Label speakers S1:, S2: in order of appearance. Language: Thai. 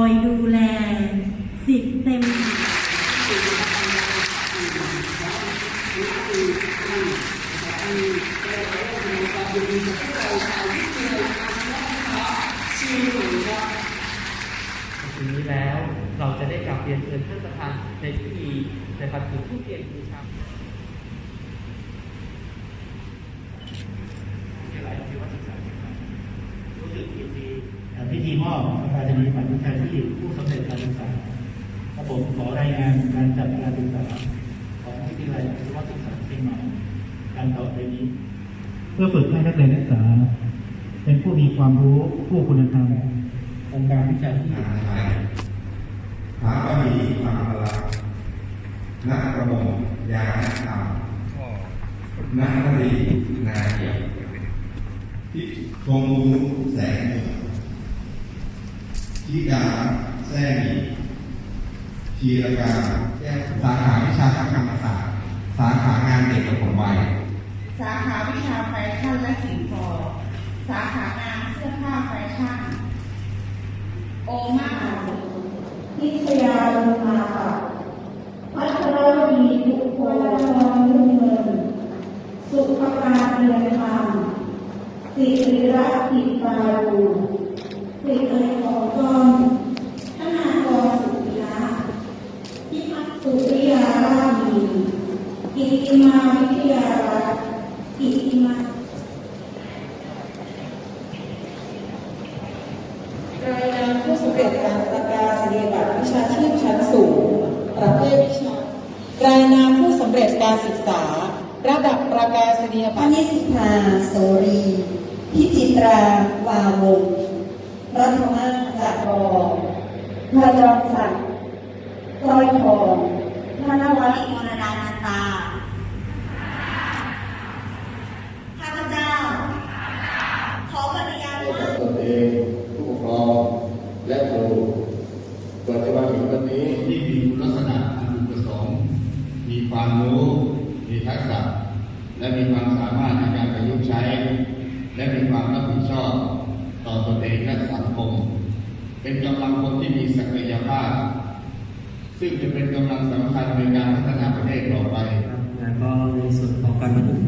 S1: อยดูแลสิทธิ์เต็ม
S2: ทีนี้แล้วเราจะได้กลับเรียนเชิญท่านประธานในพิธีนะครับถึงผู้เกียรติบูชารู้สึกยินดี
S3: พิธีมอบประกาศนียบัตรวิชาชีพผู้สำเร็จการศึกษาและผมขอรายงานการจัดการศึกษาของวิทยาลัยอาชีวศึกษาเชียงใหม่การต่อไปนี้ เพื่อฝึกให้นักเรียนนักศึกษา เป็นผู้มีความรู้ผู้คุณธรรมองค์การวิชาชีพ
S4: อาหารพระบดีควาลังนักระมงยานักธรรมนักนรีนาเกียรติที่ชมรู้แสงเหนือ ทิดาแซ่หนีทีรการแก้วสาขาวิชาทางธรรมศาสตร์ สาขางานเด็กกับผมวัย
S5: สาขาวิชาแฟชั่นและสิ่งทอสาขางานเสื้อผ้าแฟชั่น โอมาพิชยาลมาค่ะพัชรวดีทุกโพนรุ่งเงินสุภการเรียนธรรมสิริรัตน์ติปารู สิริของจอมธนากรสุริยะพิพัฒน์สุริยารามีกิติมาวิทยารัตน์กิตติมา
S6: รายงานผู้สำเร็จการประกาศนียบัตรวิชาชีพชั้นสูง ประเภทวิชารายนามผู้สำเร็จการศึกษา ระดับประกาศนีย
S5: พ
S6: บัตร
S5: นิสิภาโสรี พิจิตราวาวง รัตมากะรองพระจอมศักดิ์ก้อยทองพระนวัตมรดานาตาข้าพเจ้า ขอปฏิญาณว่า
S7: ตนเองผู้ปกครองและครูเปิดในวันถึงวันนี้ที่มีลักษณะอันประสงค์มีความรู้มีทักษะ และมีความสามารถในการประยุกต์ใช้ และมีความรับผิดชอบ ต่อตนเองและสังคม เป็นกำลังคนที่มีศักยภาพ ซึ่งจะเป็นกำลังสำคัญในการพัฒนาประเทศต่อไป
S2: แล้วก็ในส่วนของการบันทึกครับ